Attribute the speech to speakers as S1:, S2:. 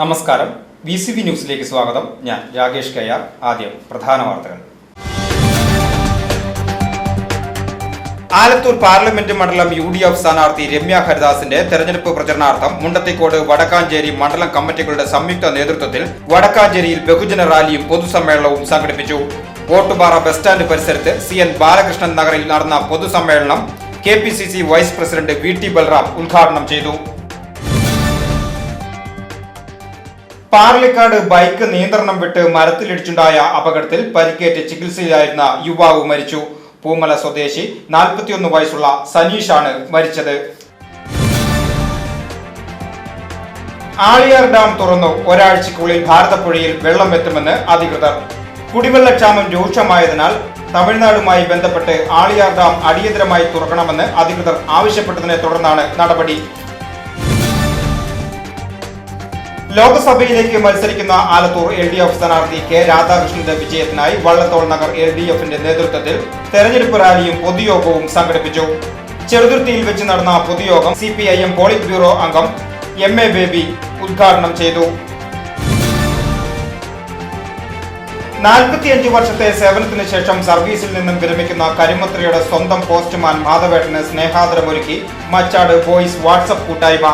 S1: നമസ്കാരം. V C V ന്യൂസിലേക്ക് സ്വാഗതം. ഞാൻ രാകേഷ് കയ്യാർ ആദ്യം പ്രധാന വാർത്തകൾ. ആലത്തൂർ പാർലമെന്റ് മണ്ഡലം യു ഡി എഫ് സ്ഥാനാർത്ഥി രമ്യ ഹരിദാസിന്റെ തെരഞ്ഞെടുപ്പ് പ്രചരണാർത്ഥം മുണ്ടത്തിക്കോട് വടക്കാഞ്ചേരി മണ്ഡലം കമ്മിറ്റികളുടെ സംയുക്ത നേതൃത്വത്തിൽ വടക്കാഞ്ചേരിയിൽ ബഹുജന റാലിയും പൊതുസമ്മേളനവും സംഘടിപ്പിച്ചു. ഓട്ടുപാറ ബസ് സ്റ്റാൻഡ് പരിസരത്ത് സി എൻ ബാലകൃഷ്ണൻ നഗറിൽ നടന്ന പൊതുസമ്മേളനം K P C C vice president V T Balram ഉദ്ഘാടനം ചെയ്തു. പാർലിക്കാട് ബൈക്ക് നിയന്ത്രണം വിട്ട് മരത്തിലിടിച്ചുണ്ടായ അപകടത്തിൽ പരിക്കേറ്റ് ചികിത്സയിലായിരുന്ന യുവാവ് മരിച്ചു. പൂമല സ്വദേശി നാൽപ്പത്തിയൊന്ന് വയസ്സുള്ള സനീഷാണ് മരിച്ചത്. ആളിയാർ ഡാം തുറന്നു. ഒരാഴ്ചക്കുള്ളിൽ ഭാരതപ്പുഴയിൽ വെള്ളം എത്തുമെന്ന് അധികൃതർ. കുടിവെള്ളക്ഷാമം രൂക്ഷമായതിനാൽ തമിഴ്നാടുമായി ബന്ധപ്പെട്ട് ആളിയാർ ഡാം അടിയന്തരമായി തുറക്കണമെന്ന് അധികൃതർ ആവശ്യപ്പെട്ടതിനെ തുടർന്നാണ് നടപടി. ലോക്സഭയിലേക്ക് മത്സരിക്കുന്ന ആലത്തൂർ എൽ ഡി എഫ് സ്ഥാനാർത്ഥി കെ രാധാകൃഷ്ണന്റെ വിജയത്തിനായി വള്ളത്തോൾ നഗർ എൽ ഡി എഫിന്റെ നേതൃത്വത്തിൽ തെരഞ്ഞെടുപ്പ് റാലിയും പൊതുയോഗവും സംഘടിപ്പിച്ചു. ചെറുതുരുത്തിയിൽ വെച്ച് നടന്ന പൊതുയോഗം C P I M polit bureau അംഗം എം എ ബേബി ഉദ്ഘാടനം ചെയ്തു. നാൽപ്പത്തിയഞ്ച് വർഷത്തെ സേവനത്തിന് ശേഷം സർവീസിൽ നിന്നും വിരമിക്കുന്ന കരിമത്രയുടെ സ്വന്തം പോസ്റ്റ്മാൻ മാധവേട്ടന് സ്നേഹാദരമൊരുക്കി മച്ചാട് ബോയ്സ് വാട്സപ്പ് കൂട്ടായ്മ.